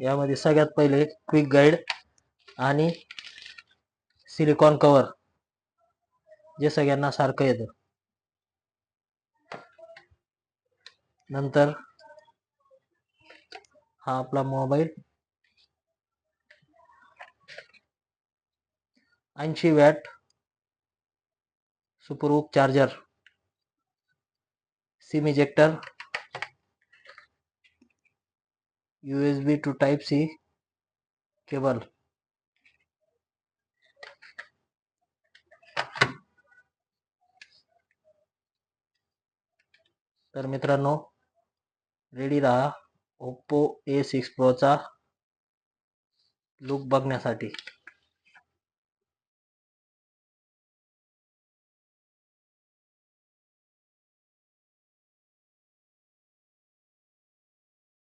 यामध्ये सगळ्यात पहिले क्विक गाईड आणि सिलिकॉन कवर जे सगळ्यांना सारखं येतं. नंतर हा आपला मोबाईल ऐंशी watt supervooc charger SIM ejector U S B to type C तर मित्रांनो रेडी राहा. ओप्पो ए सिक्स प्रोचा लुक बघण्यासाठी.